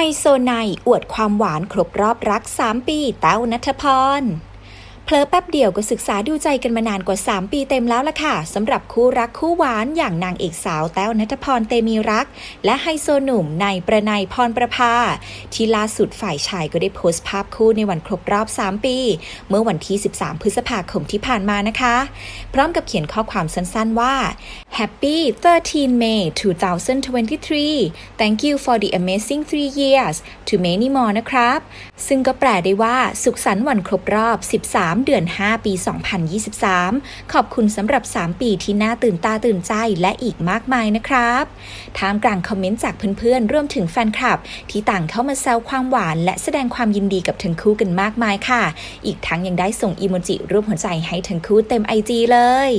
ไฮโซไนอวดความหวานครบรอบรัก 3 ปี แต้วนัทพร เพลอแป๊บเดียวก็ศึกษาดูใจกันมานานกว่า 3 ปีเต็มแล้วล่ะค่ะสำหรับคู่รักคู่หวานอย่างนางเอกสาวแต้วนัทพรเตมีรัก และไฮโซหนุ่มนายประนายพรประภา ที่ล่าสุดฝ่ายชายก็ได้โพสต์ภาพคู่ในวันครบรอบ 3 ปี เมื่อวันที่ 13 พฤษภาคมที่ผ่านมานะคะ พร้อมกับเขียนข้อความสั้นๆว่า Happy 13 May 2023 Thank you for the amazing three years to many more นะครับ ซึ่งก็แปลได้ว่าสุขสันต์วันครบรอบ 13เดือน 5 ปี 2023 ขอบคุณสำหรับ 3 ปีที่น่าตื่นตาตื่นใจและอีกมากมายนะครับท่ามกลางคอมเมนต์จากเพื่อนๆรวมถึงแฟนคลับ ที่ต่างเข้ามาแซวความหวาน และแสดงความยินดีกับทั้งคู่กันมากมายค่ะ อีกทั้งยังได้ส่งอีโมจิรูปหัวใจให้ทั้งคู่เต็มไอจีเลย